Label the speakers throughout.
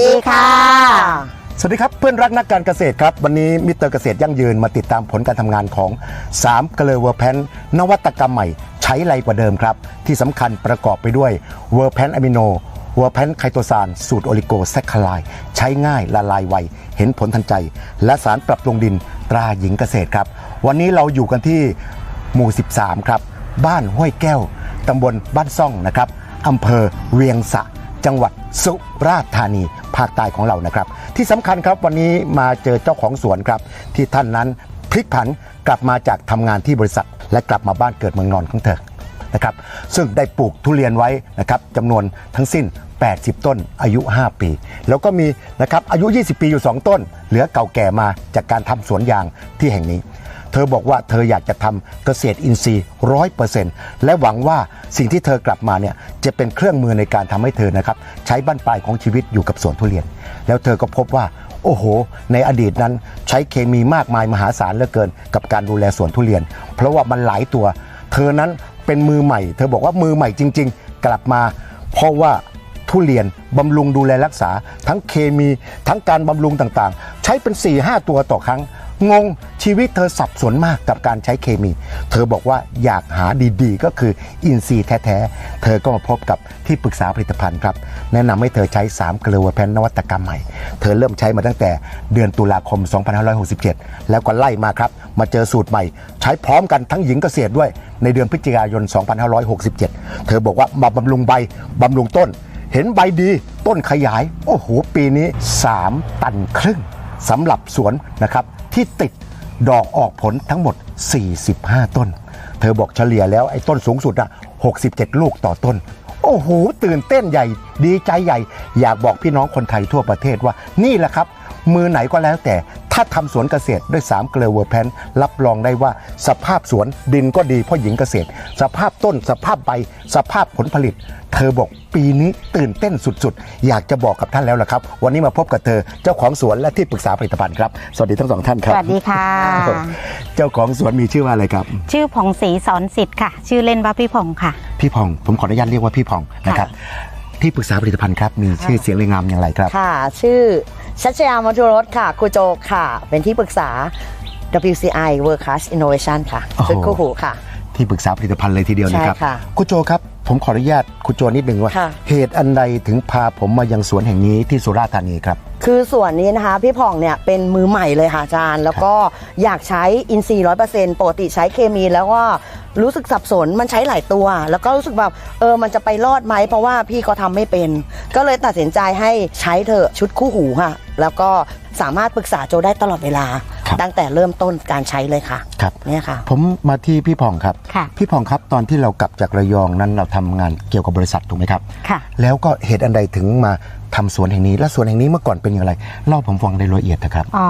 Speaker 1: ดีค่ะ
Speaker 2: สวัสดีครับเพื่อนรักนักการเกษตรครับ วันนี้มิสเตอร์เกษตรยั่งยืนมาติดตามผลการทำงานของ3เกลอเวอร์แพนนวัตกรรมใหม่ใช้ไรกว่าเดิมครับ ที่สำคัญประกอบไปด้วยเวอร์แพนอะมิโน เวอร์แพนไคโตซานสูตรโอลิโกแซคคลาย ใช้ง่ายละลายไว เห็นผลทันใจ และสารปรับปรุงดินตราหญิงเกษตรครับ วันนี้เราอยู่กันที่หมู่ 13 ครับ บ้านห้วยแก้วตำบลบ้านซ่องนะครับอำเภอเวียงสะ จังหวัดสุราษฎร์ธานีภาคใต้ของเรานะครับ ที่สำคัญครับวันนี้มาเจอเจ้าของสวนครับที่ท่านนั้นพลิกผันกลับมาจากทำงานที่บริษัท และกลับมาบ้านเกิดเมืองนอนของเธอนะครับซึ่งได้ปลูกทุเรียนไว้นะครับจำนวนทั้งสิ้น 80 ต้นอายุ 5 ปี แล้วก็มีนะครับอายุ 20 ปีอยู่ 2 ต้น เหลือเก่าแก่มาจากการทำสวนยางที่แห่งนี้ ธอบอกว่าเธออยากจะทำเกษตรอินทรีย์ร้อยเปอร์เซ็นต์และหวังว่าสิ่งที่เธอกลับมาเนี่ยจะเป็นเครื่องมือในการทำให้เธอนะครับใช้บั้นปลายของชีวิตอยู่กับสวนทุเรียน แล้วเธอก็พบว่าโอ้โห ในอดีตนั้นใช้เคมีมากมายมหาศาลเหลือเกิน กับการดูแลสวนทุเรียน เพราะว่ามันหลายตัว เธอนั้นเป็นมือใหม่ เธอบอกว่ามือใหม่จริง ๆ กลับมา เพราะว่า ทุเรียนบำรุงดูแลรักษา ทั้งเคมีทั้งการบำรุงต่างๆ ใช้เป็น 4 5 ตัวต่อครั้ง งงชีวิตเธอสับสนมากกับการใช้เคมี เธอบอกว่าอยากหาดีๆ ก็คืออินทรีย์แท้ๆ เธอก็มาพบกับที่ปรึกษาผลิตภัณฑ์ครับ แนะนำให้เธอใช้ 3 เกลือแพนนวัตกรรมใหม่ เธอเริ่มใช้มาตั้งแต่เดือนตุลาคม 2567 แล้วก็ไล่มาครับ มาเจอสูตรใหม่ ใช้พร้อมกันทั้งหญิงเกษตรด้วยในเดือนพฤศจิกายน 2567 เธอบอกว่ามาบำรุงใบบำรุงต้น เห็นใบดีต้นขยาย โอ้โห ปีนี้ 3 ตันครึ่งสำหรับสวนนะครับ ที่ติดดอกออกผลทั้งหมด 45 ต้น เธอบอกเฉลี่ยแล้วไอ้ต้นสูงสุดอะ67 ลูกต่อต้น โอ้โห ตื่นเต้นใหญ่ดีใจใหญ่ อยากบอกพี่น้องคนไทยทั่วประเทศว่านี่แหละครับ มือไหนก็แล้วแต่ ถ้าทำสวนเกษตรด้วย3เกลือเวอร์แพนรับรองได้ว่าสภาพสวนดินก็ดีเพราะหญิงเกษตร สภาพต้นสภาพใบ สภาพผลผลิต เธอบอกปีนี้ตื่นเต้นสุดๆ อยากจะบอกกับท่านแล้วล่ะครับ วันนี้มาพบกับเธอเจ้าของสวนและที่ปรึกษาผลิตภัณฑ์ครับ สวัสดีทั้งสองท่านค
Speaker 1: ส
Speaker 2: รับ
Speaker 1: วัสดีค่ะ
Speaker 2: เจ้าของสวนมีชื่อว่าอะไรครับ
Speaker 1: ชื่อผ่องศรีสอนสิทธิ์ค่ะ ชื่อเล่นว่าพี่ผ่องค่ะ
Speaker 2: พี่พองผมขออนุญาตเรียกว่าพี่พองนะครับ ที่ปรึกษาผลิตภัณฑ์ครับ มีชื่อเสียงเรียงงามอย่างไรครับ
Speaker 3: ค่ะ ชื่อชัชยามัทุรสค่ะครูโจค่ะ เป็นที่ปรึกษา WCI World Class Innovation ค่ะ
Speaker 2: โอ้โห
Speaker 3: ชุดคู่หูค่ะ
Speaker 2: ที่ปรึกษาผลิตภัณฑ์เลยทีเดียวนะครับ
Speaker 3: ใช่ค่ะ
Speaker 2: คุณโจครับ ผมขออนุญาตคุณโจนิดนึงว่า
Speaker 3: ค่ะ
Speaker 2: เหตุอันใดถึงพาผมมายังสวนแห่งนี้ที่สุราษฎร์ธานีครับ
Speaker 3: คือส่วนนี้นะคะ พี่ผ่องเนี่ยเป็นมือใหม่เลยค่ะอาจารย์ แล้วก็อยากใช้อินทรีย์ร้อยเปอร์เซ็นต์ปกติใช้เคมีแล้วก็รู้สึกสับสนมันใช้หลายตัว แล้วก็รู้สึกแบบเออมันจะไปรอดไหมเพราะว่าพี่เขาทำไม่เป็น ก็เลยตัดสินใจให้ใช้เถอะชุดคู่หูค่ะ แล้วก็สามารถปรึกษาโจได้ตลอดเวลา
Speaker 2: ครับ
Speaker 3: ตั้งแต่เริ่มต้นการใช้เลยค่ะ
Speaker 2: ครับ
Speaker 3: เนี่ยค่ะ
Speaker 2: ผมมาที่พี่พองครับ
Speaker 1: ค่ะ
Speaker 2: พี่พองครับตอนที่เรากลับจากระยองนั้นเราทำงานเกี่ยวกับบริษัทถูกไหมครับ
Speaker 1: ค่ะ
Speaker 2: แล้วก็เหตุอันใดถึงมาทำสวนแห่งนี้ และสวนแห่งนี้เมื่อก่อนเป็นอย่างไรเล่าผมฟังในรายละเอียดนะครับ
Speaker 1: อ๋อ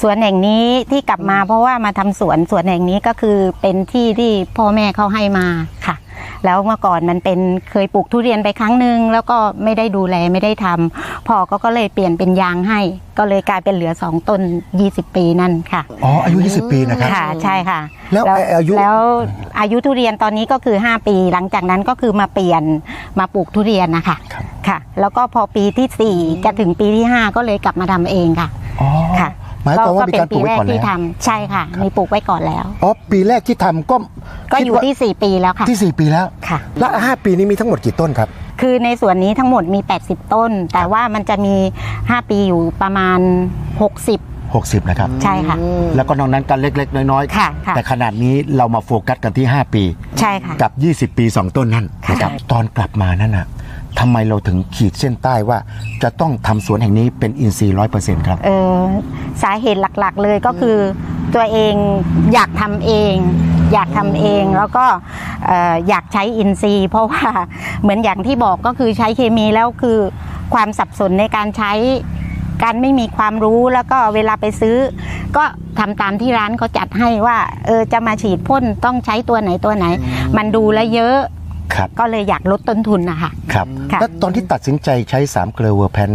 Speaker 1: สวนแห่งนี้ที่กลับมาเพราะว่ามาทำสวนสวนแห่งนี้ก็คือเป็นที่ที่พ่อแม่เขาให้มาค่ะ แล้วเมื่อก่อนมันเป็นเคยปลูกทุเรียนไปครั้งหนึ่งแล้วก็ไม่ได้ดูแลไม่ได้ทำพ่อก็ก็เลยเปลี่ยนเป็นยางให้ ก็เลยกลายเป็นเหลือสองต้น 20 ปีนั่นค่ะ
Speaker 2: อ๋ออายุ 20 ปีนะครับ
Speaker 1: ค่ะใช่ค่ะ
Speaker 2: แล้วอายุ
Speaker 1: แล้วอายุทุเรียนตอนนี้ก็คือ 5 ปี หลังจากนั้นก็คือมาเปลี่ยนมาปลูกทุเรียนนะคะ
Speaker 2: ครับ
Speaker 1: ค่ะ แล้วก็พอปีที่ 4 จะถึงปีที่ 5 ก็เลยกลับมาทำเองค่ะ
Speaker 2: อ๋อ
Speaker 1: ค่ะ
Speaker 2: หมายความว่ามีการปลูกไว้ก่อน
Speaker 1: ที่
Speaker 2: แล้ว
Speaker 1: ทำใช่ค่ะ มีปลูกไว้ก่อนแล้ว
Speaker 2: อ๋อปีแรกที่ทำก็
Speaker 1: ก็
Speaker 2: คิด
Speaker 1: อยู่
Speaker 2: ว่า
Speaker 1: ที่ 4 ปีแล้วค่ะ
Speaker 2: ที่ 4 ปีแล้ว
Speaker 1: ค่ะ
Speaker 2: แล้วห้าปีนี้มีทั้งหมดกี่ต้นครับ
Speaker 1: คือในส่วนนี้ทั้งหมดมี 80 ต้น แต่ว่ามันจะมี 5 ปีอยู่ประมาณ 60
Speaker 2: 60 นะครับ
Speaker 1: ใช่ค่ะ
Speaker 2: แล้วก็นอกนั้นกันเล็ก ๆ น้อย
Speaker 1: ค่ะค่ะ
Speaker 2: แต่ขนาดนี้เรามาโฟกัสกันที่ 5 ปี
Speaker 1: ใช่ค่ะ
Speaker 2: กับ 20 ปี 2 ต้นนั่นนะครับ
Speaker 1: ใช่
Speaker 2: ตอนกลับมานั่นน่ะ ทำไมเราถึงขีดเส้นใต้ว่า จะต้องทำสวนแห่งนี้เป็นอินทรีย์ร้อยเปอร์เซ็นต์ครับ
Speaker 1: เออสาเหตุหลักๆเลยก็คือตัวเองอยากทำเอง อยากทำเองแล้วก็เอ่ออยากใช้อินทรีย์ เพราะว่า เหมือนอย่างที่บอกก็คือใช้เคมีแล้วคือความสับสนในการใช้การไม่มีความรู้แล้วก็เวลาไปซื้อ ก็ทำตามที่ร้านเขาจัดให้ว่าเออจะมาฉีดพ่นต้องใช้ตัวไหนตัวไหน มันดูแลวเยอะ
Speaker 2: ครับ
Speaker 1: ก็เลยอยากลดต้นทุนนะคะ
Speaker 2: ครับ
Speaker 1: ค่ะ
Speaker 2: แล้วตอนที่ตัดสินใจใช้3เกลือเวอร์แพน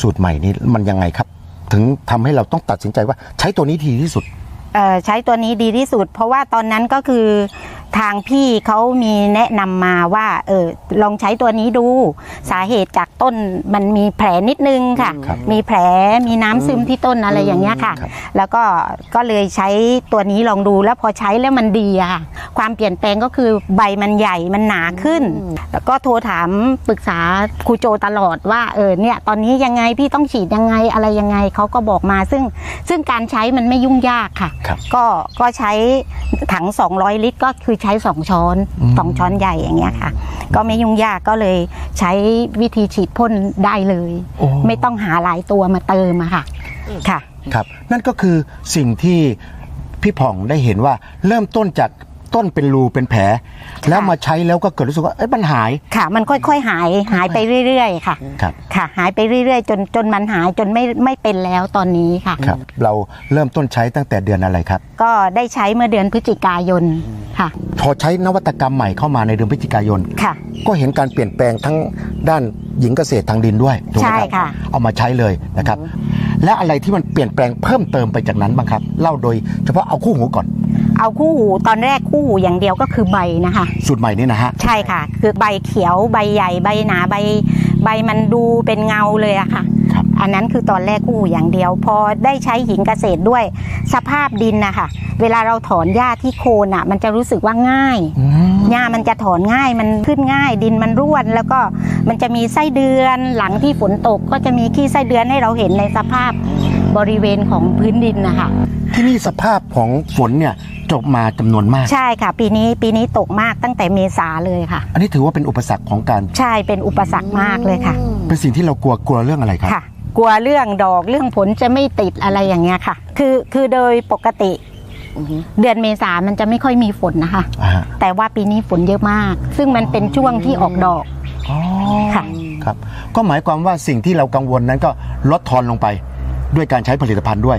Speaker 2: สูตรใหม่นี้มันยังไงครับ ถึงทำให้เราต้องตัดสินใจว่าใช้ตัวนี้ดีที่สุด
Speaker 1: เอ่อใช้ตัวนี้ดีที่สุด เพราะว่าตอนนั้นก็คือ ทางพี่เขามีแนะนำมาว่า เออลองใช้ตัวนี้ดูสาเหตุจากต้นมันมีแผลนิดนึงค่ะ
Speaker 2: ครับ
Speaker 1: มีแผลมีน้ำซึมที่ต้นอะไรอย่างเงี้ยค่ะ
Speaker 2: ครับ
Speaker 1: แล้วก็ก็เลยใช้ตัวนี้ลองดูแล้วพอใช้แล้วมันดีอะค่ะ ความเปลี่ยนแปลงก็คือใบมันใหญ่มันหนาขึ้น แล้วก็โทรถามปรึกษาครูโจตลอดว่าเออเนี่ยตอนนี้ยังไงพี่ต้องฉีดยังไงอะไรยังไงเขาก็บอกมาซึ่งซึ่งการใช้มันไม่ยุ่งยากค่ะ
Speaker 2: ครับ
Speaker 1: ก็ก็ใช้ถัง 200 ลิตรก็คือใช้2ช้อน
Speaker 2: อืม
Speaker 1: 2ช้อนใหญ่อย่างเงี้ยค่ะ ก็ไม่ยุ่งยากก็เลยใช้วิธีฉีดพ่นได้เลย
Speaker 2: โอ้
Speaker 1: ไม่ต้องหาหลายตัวมาเติมอะค่ะค่ะ
Speaker 2: ครับ นั่นก็คือสิ่งที่พี่ผ่องได้เห็นว่าเริ่มต้นจาก ต้นเป็นรูเป็นแผล แล้วมาใช้แล้วก็เกิดรู้สึกว่าเอ้ยมันหาย
Speaker 1: ค่ะมันค่อยๆหายหายไปเรื่อยๆ ค่ะ
Speaker 2: ครับ
Speaker 1: ค่ะหายไปเรื่อยๆ จนจนมันหายจนไม่ไม่เป็นแล้วตอนนี้ค่ะ
Speaker 2: ครับ เราเริ่มต้นใช้ตั้งแต่เดือนอะไรครับ
Speaker 1: ก็ได้ใช้เมื่อเดือนพฤศจิกายนค่ะ
Speaker 2: พอใช้นวัตกรรมใหม่เข้ามาในเดือนพฤศจิกายน
Speaker 1: ค่ะ
Speaker 2: ก็เห็นการเปลี่ยนแปลงทั้งด้านหญิงเกษตรทางดินด้วยถูกไหม
Speaker 1: ใช่
Speaker 2: ครับ
Speaker 1: ค่ะ
Speaker 2: เอามาใช้เลยนะครับ และอะไรที่มันเปลี่ยนแปลงเพิ่มเติมไปจากนั้นบ้างครับ เล่าโดยเฉพาะเอาคู่หูก่อน
Speaker 1: เอาคู่หูตอนแรกคู่หูอย่างเดียวก็คือใบนะคะ
Speaker 2: สูตรใหม่นี่นะฮะ
Speaker 1: ใช่ค่ะ คือใบเขียวใบใหญ่ใบหนาใบ ใบมันดูเป็นเงาเลยอะค่ะ
Speaker 2: ครับ
Speaker 1: อันนั้นคือตอนแรกคู่หูอย่างเดียว พอได้ใช้หินเกษตรด้วยสภาพดินนะคะเวลาเราถอนหญ้าที่โคนอะมันจะรู้สึกว่าง่าย
Speaker 2: อืม
Speaker 1: หญ้ามันจะถอนง่ายมันขึ้นง่าย ดินมันร่วน แล้วก็มันจะมีไส้เดือนหลังที่ฝนตกก็จะมีขี้ไส้เดือนให้เราเห็นในสภาพ บริเวณของพื้นดินนะคะ
Speaker 2: ที่นี่สภาพของฝนเนี่ยจบมาจำนวนมาก
Speaker 1: ใช่ค่ะ ปีนี้ปีนี้ตกมากตั้งแต่เมษาเลยค่ะ
Speaker 2: อันนี้ถือว่าเป็นอุปสรรคของการ
Speaker 1: ใช่เป็นอุปสรรคมากเลยค่ะ
Speaker 2: เป็นสิ่งที่เรากลัวกลัวเรื่องอะไรครับ
Speaker 1: ค่ะ กลัวเรื่องดอกเรื่องผลจะไม่ติดอะไรอย่างเงี้ยค่ะ คือคือโดยปกติเดือนเมษามันจะไม่ค่อยมีฝนนะคะ
Speaker 2: อ่าฮะ
Speaker 1: แต่ว่าปีนี้ฝนเยอะมาก ซึ่งมันเป็นช่วงที่ออกดอก
Speaker 2: อ๋อ
Speaker 1: ค่ะ
Speaker 2: ครับ ก็หมายความว่าสิ่งที่เรากังวลนั้นก็ลดทอนลงไป ด้วยการใช้ผลิตภัณฑ์ด้วย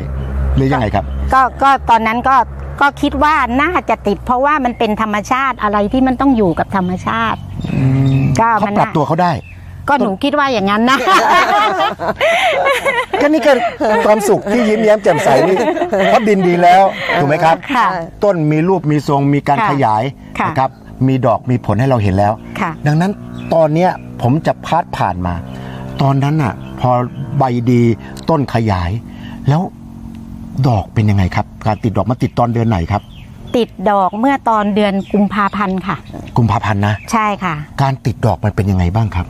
Speaker 2: หรือยังไงครับ
Speaker 1: ก็ก็ตอนนั้นก็ก็คิดว่าน่าจะติด เพราะว่ามันเป็นธรรมชาติอะไรที่มันต้องอยู่กับธรรมชาติก็
Speaker 2: เขา
Speaker 1: มัน
Speaker 2: ปรับตัวเขาได้
Speaker 1: ก็หนูคิดว่าอย่างนั้นนะ
Speaker 2: ก็นี่ก็ความสุขที่ยิ้มแย้มแจ่มใสนี่เพราะดินดีแล้วถูกไหมครับ
Speaker 1: ค่ะ
Speaker 2: ต้นมีรูปมีทรงมีการ
Speaker 1: ค่ะ
Speaker 2: ขยาย
Speaker 1: ค่ะ
Speaker 2: นะครับมีดอกมีผลให้เราเห็นแล้ว
Speaker 1: ค่ะ
Speaker 2: ดังนั้นตอนเนี้ยผมจะพาดผ่านมา ตอนนั้นน่ะ พอใบดีต้นขยาย แล้วดอกเป็นยังไงครับ การติดดอกมาติดตอนเดือนไหนครับ
Speaker 1: ติดดอกเมื่อตอนเดือนกุมภาพันธ์ค่ะ
Speaker 2: กุมภาพันธ์นะ
Speaker 1: ใช่ค่ะ
Speaker 2: การติดดอกมันเป็นยังไงบ้างครับ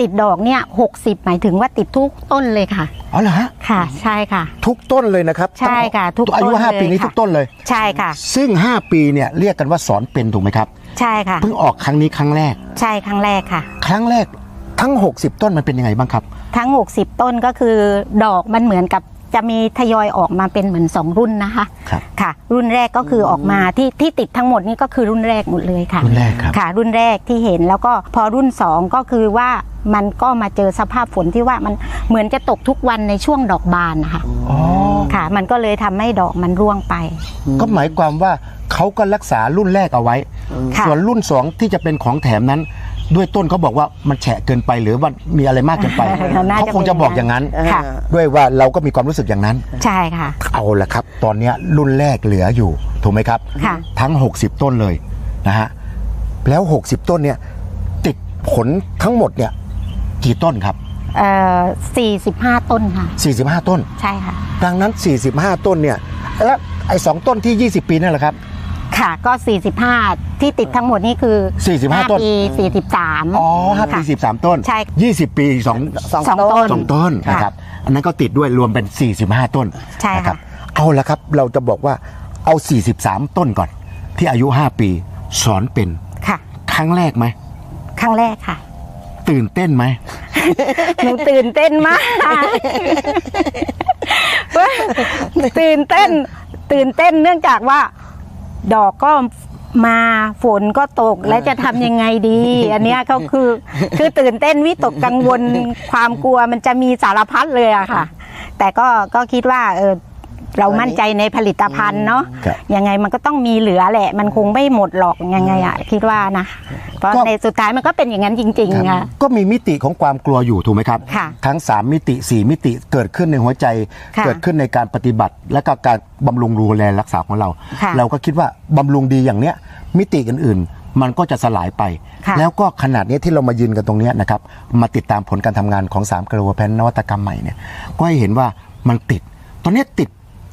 Speaker 1: ติดดอกเนี่ยหกสิบหมายถึงว่าติดทุกต้นเลยค่ะ
Speaker 2: อ๋อเหรอฮะ
Speaker 1: ค่ะ ใช่ค่ะ
Speaker 2: ทุกต้นเลยนะครับ
Speaker 1: ใช่ค่ะ ทุก
Speaker 2: อายุ
Speaker 1: ต้น
Speaker 2: ห้า
Speaker 1: เลย
Speaker 2: ปีนี้
Speaker 1: ค่ะ
Speaker 2: ทุกต้นเลย
Speaker 1: ใช่ค่ะ
Speaker 2: ซึ่ง5ปีเนี่ยเรียกกันว่าสอนเป็นถูกไหมครับ
Speaker 1: ใช่ค่ะ
Speaker 2: เพิ่งออกครั้งนี้ครั้งแรก
Speaker 1: ใช่ครั้งแรกค่ะ
Speaker 2: ครั้งแรก ทั้ง 60 ต้นมันเป็นยังไงบ้างครับ
Speaker 1: ทั้ง 60 ต้นก็คือดอกมันเหมือนกับจะมีทยอยออกมาเป็นเหมือน 2 รุ่นนะคะ
Speaker 2: ครับ
Speaker 1: ค่ะ รุ่นแรกก็คือออกมาที่ที่ติดทั้งหมดนี่ก็คือรุ่นแรกหมดเลยค่ะ
Speaker 2: รุ่นแรกครับ
Speaker 1: ค่ะ รุ่นแรกที่เห็นแล้วก็พอรุ่น 2 ก็คือว่ามันก็มาเจอสภาพฝนที่ว่ามันเหมือนจะตกทุกวันในช่วงดอกบานนะคะ
Speaker 2: อ๋อ
Speaker 1: ค่ะ มันก็เลยทำให้ดอกมันร่วงไป
Speaker 2: ก็หมายความว่าเขาก็รักษารุ่นแรกเอาไว้
Speaker 1: ค่ะ
Speaker 2: ส่วนรุ่น 2 ที่จะเป็นของแถมนั้น ด้วยต้นเขาบอกว่ามันแฉะเกินไปหรือว่ามีอะไรมากเกินไป
Speaker 1: น่าจะ
Speaker 2: เขาคงจะบอกอย่างนั้น
Speaker 1: ค่ะ
Speaker 2: ด้วยว่าเราก็มีความรู้สึกอย่างนั้น
Speaker 1: ใช่ค่ะ
Speaker 2: เอาละครับ ตอนเนี้ยรุ่นแรกเหลืออยู่ถูกไหมครับ
Speaker 1: ค่ะ
Speaker 2: ทั้ง 60 ต้นเลยนะฮะแล้ว 60 ต้นเนี่ยติดผลทั้งหมดเนี่ยกี่ต้นครับ
Speaker 1: เอ่อ45 ต้นค่ะ
Speaker 2: 45 ต้น
Speaker 1: ใช่ค่ะ
Speaker 2: ดังนั้น 45 ต้นเนี่ยแล้วไอ้สองต้นที่ 20 ปีนั่นแหละครับ
Speaker 1: ค่ะ ก็ 45 ที่ติดทั้งหมดนี่คือ
Speaker 2: 45
Speaker 1: 5
Speaker 2: ต้น
Speaker 1: ปี43
Speaker 2: อ๋อห้าปี
Speaker 1: ค่ะ
Speaker 2: 13ต้น
Speaker 1: ใช่
Speaker 2: 20ปี2
Speaker 3: สอง
Speaker 1: สอง
Speaker 3: ต้
Speaker 1: ต้
Speaker 3: น
Speaker 1: น
Speaker 2: สองต้น
Speaker 1: ค่ะ
Speaker 2: นะครับอันนั้นก็ติดด้วยรวมเป็น 45 ต้น
Speaker 1: ใช่
Speaker 2: นะครั
Speaker 1: ค่ะ
Speaker 2: เอาละครับเราจะบอกว่าเอา 43 ต้นก่อน ที่อายุ 5 ปีสอนเป็น
Speaker 1: ค่ะ
Speaker 2: ครั้งแรกไหม
Speaker 1: ครั้งแรกค่ะ
Speaker 2: ตื่นเต้นไหม
Speaker 1: หนูตื่นเต้นมากตื่นเต้น ตื่นเต้นเนื่องจากว่า ดอกก็มาฝนก็ตกแล้วจะทำยังไงดี อันเนี้ยก็คือ คือตื่นเต้นวิตกกังวลความกลัวมันจะมีสารพัดเลยอะค่ะ แต่ก็ก็คิดว่าเออ เรามั่นใจในผลิตภัณฑ์เนาะ
Speaker 2: ครับ
Speaker 1: ยังไงมันก็ต้องมีเหลือแหละ มันคงไม่หมดหรอกยังไงอะคิดว่านะ เพราะ
Speaker 2: ก็
Speaker 1: ในสุดท้ายมันก็เป็นอย่างนั้นจริง
Speaker 2: ครับ
Speaker 1: ๆค่ะ
Speaker 2: ก็มีมิติของความกลัวอยู่ถูกไหมครับ
Speaker 1: ค่ะ
Speaker 2: ทั้ง 3 มิติ 4 มิติเกิดขึ้นในหัวใจ
Speaker 1: ค่ะ
Speaker 2: เกิดขึ้นในการปฏิบัติ และก็การบำรุงดูแลรักษาของเรา
Speaker 1: ค่ะ
Speaker 2: เราก็คิดว่าบำรุงดีอย่างเนี้ยมิติอื่นๆ มันก็จะสลายไป
Speaker 1: ค่ะ
Speaker 2: แล้วก็ขนาดนี้ที่เรามายืนกันตรงเนี้ยนะครับมาติดตามผลการทำงานของ3กระโวแพนนวัตกรรมใหม่เนี่ยก็ให้เห็นว่ามันติด ตอนนี้ติด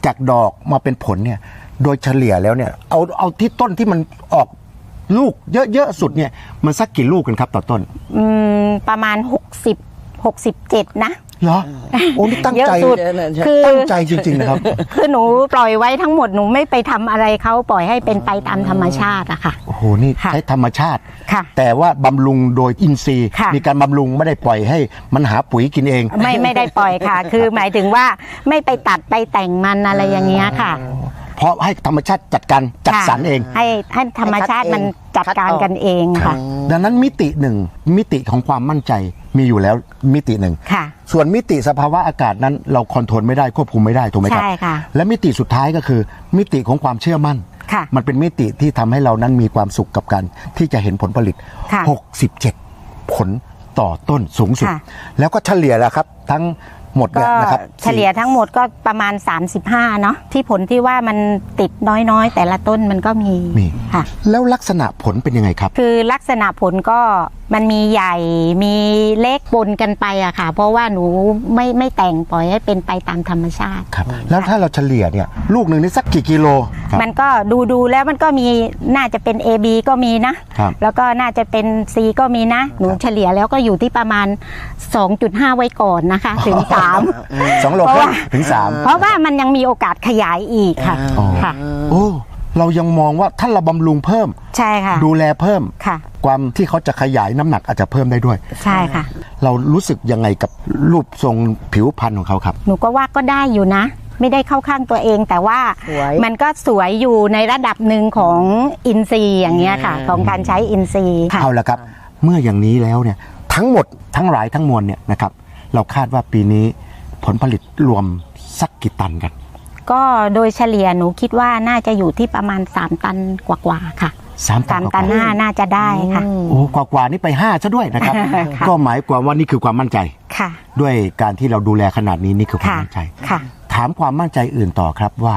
Speaker 2: จากดอกมาเป็นผลเนี่ยโดยเฉลี่ยแล้วเนี่ยเอาเอาที่ต้นที่มันออกลูกเยอะๆสุดเนี่ยมันสักกี่ลูกกันครับต่อต้น
Speaker 1: อืมประมาณ60 67นะ
Speaker 2: เหรอโอ้นี่ตั้ง
Speaker 1: เยอะ
Speaker 2: ใจ
Speaker 1: สุดคือ
Speaker 2: ตั้งใจจริงๆนะครับ
Speaker 1: คือหนูปล่อยไว้ทั้งหมดหนูไม่ไปทำอะไรเขาปล่อยให้เป็นไปตามธรรมชาติอะค่ะ
Speaker 2: โอ้โหนี่
Speaker 1: ค่ะ
Speaker 2: ใช้ธรรมชาติ
Speaker 1: ค่ะ
Speaker 2: แต่ว่าบำรุงโดยอินทรีย์
Speaker 1: ค่ะ
Speaker 2: มีการบำรุงไม่ได้ปล่อยให้มันหาปุ๋ยกินเอง
Speaker 1: ไม่ไม่ได้ปล่อยค่ะ คือหมายถึงว่าไม่ไปตัดไปแต่งมันอะไรอย่างเงี้ยค่ะ
Speaker 2: เพราะให้ธรรมชาติจัดการจัดสรรเอง
Speaker 1: ให้ให้ธรรมชาติมันจัดการกันเองค่ะ
Speaker 2: ดังนั้นมิติหนึ่งมิติของความมั่นใจ มีอยู่แล้วมิติหนึ่ง
Speaker 1: ค่ะ
Speaker 2: ส่วนมิติสภาวะอากาศนั้นเราคอนโทรลไม่ได้ควบคุมไม่ได้ถูกไหมครับ
Speaker 1: ใช่ค่ะ
Speaker 2: และมิติสุดท้ายก็คือ มิติของความเชื่อมั่น
Speaker 1: ค่ะ
Speaker 2: มันเป็นมิติที่ทำให้เรานั้นมีความสุขกับการที่จะเห็นผลผลิต
Speaker 1: ค่ะ
Speaker 2: 67 ผลต่อต้นสูงสุด
Speaker 1: ค่ะ
Speaker 2: แล้วก็เฉลี่ยแล้วครับ ทั้ง หมด
Speaker 1: ก็
Speaker 2: เนี่ยนะครับ
Speaker 1: เฉลี่ยทั้งหมดก็ประมาณ 35 เนาะที่ผลที่ว่ามันติดน้อยๆ แต่ละต้นมันก็มี
Speaker 2: มี
Speaker 1: ค่ะ
Speaker 2: แล้วลักษณะผลเป็นยังไงครับ
Speaker 1: คือลักษณะผลก็มันมีใหญ่มีเล็กปนกันไปอะค่ะ เพราะว่าหนูไม่ไม่แต่งปล่อยให้เป็นไปตามธรรมชาติ
Speaker 2: ครับ แล้วถ้าเราเฉลี่ยเนี่ยลูกหนึ่งนี่สักกี่กิโลครับมัน
Speaker 1: ก็ดูดูแล้วมันก็มีน่าจะเป็น A B ก็มีนะ
Speaker 2: ครับ
Speaker 1: แล้วก็น่าจะเป็น C ก็มีนะ หนูเฉลี่ยแล้วก็อยู่ที่ประมาณ 2.5 ไว้ก่อนนะคะ ถึง3
Speaker 2: สองโล
Speaker 1: เพราะ
Speaker 2: ครึ่
Speaker 1: ว่า
Speaker 2: งถึงสาม
Speaker 1: เพราะว่ามันยังมีโอกาสขยายอีกค่ะ
Speaker 2: อ๋อ
Speaker 1: ค่ะ
Speaker 2: โอ้เรายังมองว่าถ้าเราบำรุงเพิ่ม
Speaker 1: ใช่ค่ะ
Speaker 2: ดูแลเพิ่ม
Speaker 1: ค่ะ
Speaker 2: ความที่เขาจะขยายน้ำหนักอาจจะเพิ่มได้ด้วย
Speaker 1: ใช่ค่ะ
Speaker 2: เรารู้สึกยังไงกับรูปทรงผิวพรรณของเขาครับ
Speaker 1: หนูก็ว่าก็ได้อยู่นะ ไม่ได้เข้าข้างตัวเอง แต่ว่า
Speaker 3: สวย
Speaker 1: มันก็สวยอยู่ในระดับหนึ่งของอินซีย์อย่างเงี้ยค่ะ ของการใช้อินซีย์ค่ะ
Speaker 2: เอาละครับ เมื่ออย่างนี้แล้วเนี่ยทั้งหมดทั้งหลายทั้งมวลเนี่ยนะครับ เราคาดว่าปีนี้ผลผลิตรวมสักกี่ตันกัน
Speaker 1: ก็โดยเฉลี่ยหนูคิดว่าน่าจะอยู่ที่ประมาณ 3 ตันกว่าๆค่ะ
Speaker 2: สามตั
Speaker 1: สานม
Speaker 2: กว่า
Speaker 1: ตันห้าน่าจะได้ค่ะ
Speaker 2: โอ้กว่ากว่านี่ไปห้าซะด้วยนะครับ
Speaker 1: ค่ะ
Speaker 2: ก็หมายความว่านี่คือความมั่นใจ
Speaker 1: ค่ะ
Speaker 2: ด้วยการที่เราดูแลขนาดนี้นี่คือความ
Speaker 1: ค่ะ
Speaker 2: มั่นใจ
Speaker 1: ค่ะ
Speaker 2: ถามความมั่นใจอื่นต่อครับว่า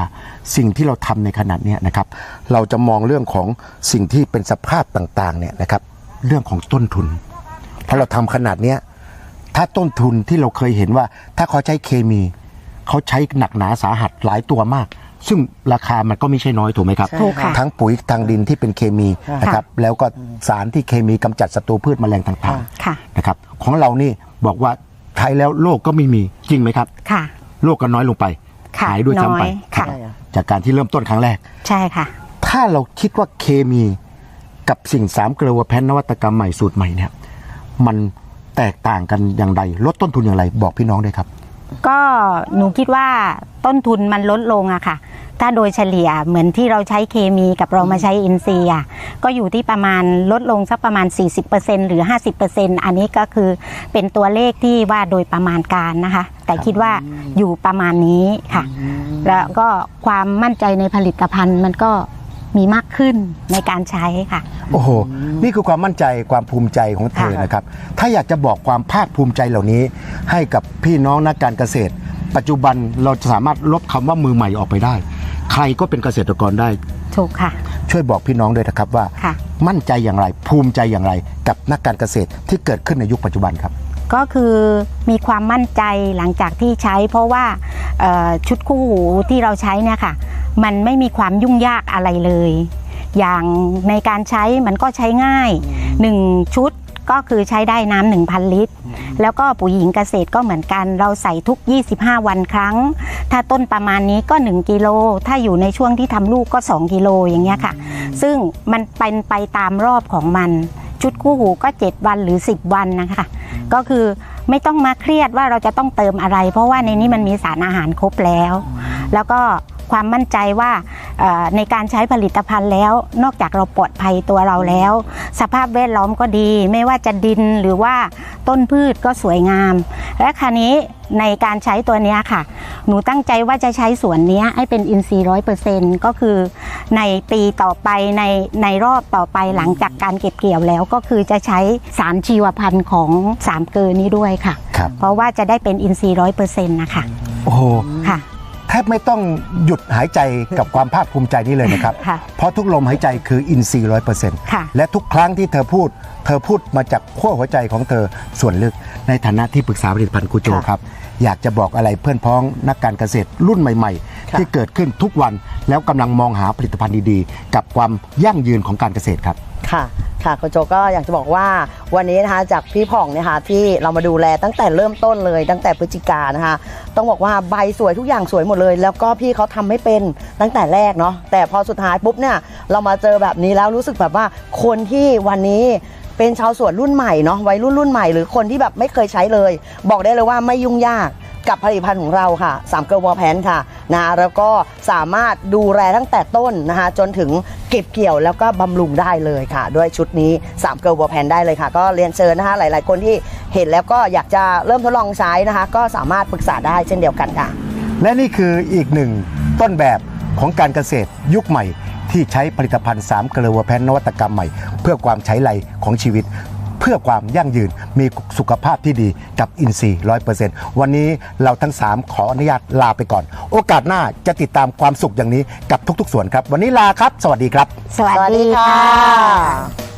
Speaker 2: สิ่งที่เราทำในขนาดเนี้ยนะครับ เราจะมองเรื่องของสิ่งที่เป็นสภาพต่างๆเนี่ยนะครับ เรื่องของต้นทุนเพราะเราทำขนาดเนี้ย ถ้าต้นทุนที่เราเคยเห็นว่า ถ้าเขาใช้เคมีเขาใช้หนักหนาสาหัสหลายตัวมาก ซึ่งราคามันก็ไม่ใช่น้อยถูกไหมครับ
Speaker 1: ถูกค่ะ
Speaker 2: ทั้งปุ๋ยทางดินที่เป็นเคมีนะครับแล้วก็สารที่เคมีกำจัดศัตรูพืชแมลงต่าง
Speaker 1: ค่ะ
Speaker 2: ๆนะครับของเรานี่บอกว่าใช้แล้วโรคก็ไม่มีจริงไหมครับ
Speaker 1: ค่ะ
Speaker 2: โรคก็น้อยลงไป
Speaker 1: ค่ะ
Speaker 2: หายด้วยซ้ำไป
Speaker 1: น้อยค่ะ
Speaker 2: รับจากการที่เริ่มต้นครั้งแรก
Speaker 1: ใช่ค่ะ
Speaker 2: ถ้าเราคิดว่าเคมีกับสิ่งสามเกลือแพนนวัตกรรมใหม่สูตรใหม่เนี่ย มัน แตกต่างกันอย่างไรลดต้นทุนอย่างไรบอกพี่น้องด้วยครับ
Speaker 1: ก็หนูคิดว่าต้นทุนมันลดลงอะค่ะ ถ้าโดยเฉลี่ยเหมือนที่เราใช้เคมีกับเรามาใช้อินทรีย์อะก็อยู่ที่ประมาณลดลงสักประมาณ 40%หรือ 50%อันนี้ก็คือเป็นตัวเลขที่ว่าโดยประมาณการนะคะ แต่คิดว่าอยู่ประมาณนี้ค่ะ แล้วก็ความมั่นใจในผลิตภัณฑ์มันก็ มีมากขึ้นในการใช้ค่ะ
Speaker 2: โอ้โห นี่คือความมั่นใจความภูมิใจของเธอ
Speaker 1: ค่ะ
Speaker 2: นะครับ ถ้าอยากจะบอกความภาคภูมิใจเหล่านี้ ให้กับพี่น้องนักการเกษตร ปัจจุบันเราจะสามารถลบคำว่ามือใหม่ออกไปได้ ใครก็เป็นเกษตรกรได้
Speaker 1: ถูกค่ะ
Speaker 2: ช่วยบอกพี่น้องด้วยนะครับว่า
Speaker 1: ค่ะ
Speaker 2: มั่นใจอย่างไร ภูมิใจอย่างไร กับนักการเกษตรที่เกิดขึ้นในยุคปัจจุบันครับ
Speaker 1: ก็คือมีความมั่นใจหลังจากที่ใช้ เพราะว่าเอ่อชุดคู่หูที่เราใช้เนี่ยค่ะ มันไม่มีความยุ่งยากอะไรเลย อย่างในการใช้มันก็ใช้ง่าย 1 ชุดก็คือใช้ได้น้ำ1,000 ลิตร แล้วก็ปุ๋ยหญิงเกษตรก็เหมือนกัน เราใส่ทุก 25 วันครั้ง ถ้าต้นประมาณนี้ก็ 1 กิโล ถ้าอยู่ในช่วงที่ทำลูกก็ 2 กิโลอย่างเงี้ยค่ะ ซึ่งมันเป็นไปตามรอบของมัน ชุดคู่หูก็ 7 วันหรือ 10 วันนะคะ ก็คือไม่ต้องมาเครียดว่าเราจะต้องเติมอะไร เพราะว่าในนี้มันมีสารอาหารครบแล้ว แล้วก็ ความมั่นใจว่าเอ่อในการใช้ผลิตภัณฑ์แล้ว นอกจากเราปลอดภัยตัวเราแล้ว สภาพแวดล้อมก็ดี ไม่ว่าจะดินหรือว่าต้นพืชก็สวยงาม และคราวนี้ในการใช้ตัวเนี้ยค่ะ หนูตั้งใจว่าจะใช้สวนเนี้ยให้เป็นอินทรีย์ร้อยเปอร์เซ็นต์ก็คือในปีต่อไปในในรอบต่อไปหลังจากการเก็บเกี่ยวแล้วก็คือจะใช้สารชีวพันธุ์ของสามเกลือนี้ด้วยค่ะ
Speaker 2: ครับ
Speaker 1: เพราะว่าจะได้เป็นอินทรีย์ร้อยเปอร์เซ็นต์นะคะ
Speaker 2: โอ้โห
Speaker 1: ค่ะ
Speaker 2: ถ้า บไม่ต้องหยุดหายใจกับความภาคภูมิใจนี้เลยนะครับ
Speaker 1: ค่ะ
Speaker 2: เพราะทุกลมหายใจคืออินทรีย์ร้อยเปอร์เซ็นต์
Speaker 1: ค่ะ
Speaker 2: และทุกครั้งที่เธอพูด เธอพูดมาจากขั้วหัวใจของเธอส่วนลึกในฐานะที่ปรึกษาผลิตภัณฑ์ครูโจ
Speaker 3: ค่ะ
Speaker 2: ครับ อยากจะบอกอะไรเพื่อนพ้องนักการเกษตรรุ่นใหม่ๆ
Speaker 3: ค่ะ
Speaker 2: ที่เกิดขึ้นทุกวันแล้วกำลังมองหาผลิตภัณฑ์ดีๆ กับความยั่งยืนของการเกษตรครับ
Speaker 3: ค่ะ ค่ะคุณโจก็อยากจะบอกว่าวันนี้นะคะจากพี่ผ่องเนี่ยค่ะที่เรามาดูแลตั้งแต่เริ่มต้นเลยตั้งแต่พฤศจิกานะคะ ต้องบอกว่าใบสวยทุกอย่างสวยหมดเลย แล้วก็พี่เขาทำไม่เป็นตั้งแต่แรกเนาะแต่พอสุดท้ายปุ๊บเนี่ยเรามาเจอแบบนี้แล้วรู้สึกแบบว่าคนที่วันนี้เป็นชาวสวนรุ่นใหม่เนาะวัยรุ่นรุ่นใหม่หรือคนที่แบบไม่เคยใช้เลย บอกได้เลยว่าไม่ยุ่งยาก กับผลิตภัณฑ์ของเราค่ะ3เกลวอแพนค่ะนะแล้วก็สามารถดูแลตั้งแต่ต้นนะคะจนถึงเก็บเกี่ยวแล้วก็บำรุงได้เลยค่ะ ด้วยชุดนี้3เกลวอแพนได้เลยค่ะ ก็เรียนเชิญนะคะหลาย ๆ คนที่เห็นแล้วก็อยากจะเริ่มทดลองใช้นะคะ ก็สามารถปรึกษาได้เช่นเดียวกันค่ะ
Speaker 2: และนี่คืออีกหนึ่งต้นแบบของการเกษตรยุคใหม่ ที่ใช้ผลิตภัณฑ์3เกลือแพนนวัตกรรมใหม่ เพื่อความใช้ไรของชีวิต เพื่อความยั่งยืนมีสุขภาพที่ดีกับอินทรีย์ร้อยเปอร์เซ็นต์วันนี้เราทั้ง 3 ขออนุญาตลาไปก่อน โอกาสหน้าจะติดตามความสุขอย่างนี้กับทุกๆ ส่วนครับ วันนี้ลาครับ สวัสดีครับ
Speaker 1: สวัสดีค่ะ